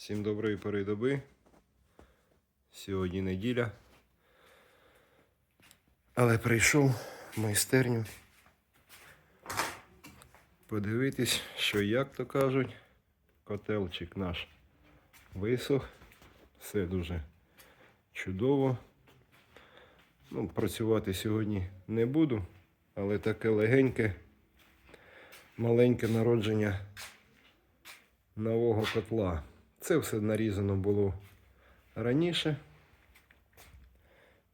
Всім доброї пори доби. Сьогодні неділя. Але прийшов в майстерню подивитись, що як то кажуть, котелчик наш висох. Все дуже чудово. Ну, працювати сьогодні не буду, але таке легеньке, маленьке народження нового котла. Це все нарізано було раніше.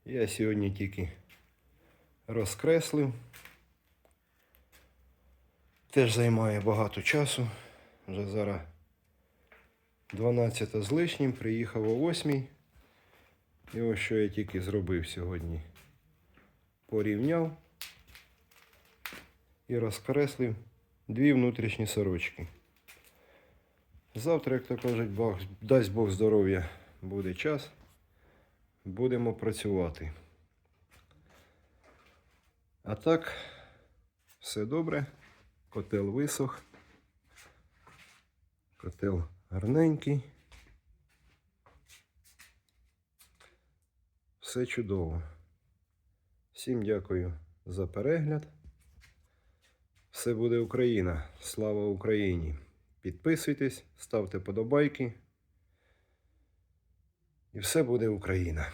Я сьогодні тільки розкреслив. Теж займає багато часу. Вже зараз 12 з лишнім, приїхав о 8. І ось що я тільки зробив сьогодні. Порівняв і розкреслив дві внутрішні сорочки. Завтра, як то кажуть, Бог, дасть Бог здоров'я, буде час. Будемо працювати. А так, все добре. Котел висох. Котел гарненький. Все чудово. Всім дякую за перегляд. Все буде Україна. Слава Україні! Підписуйтесь, ставте подобайки. І все буде Україна.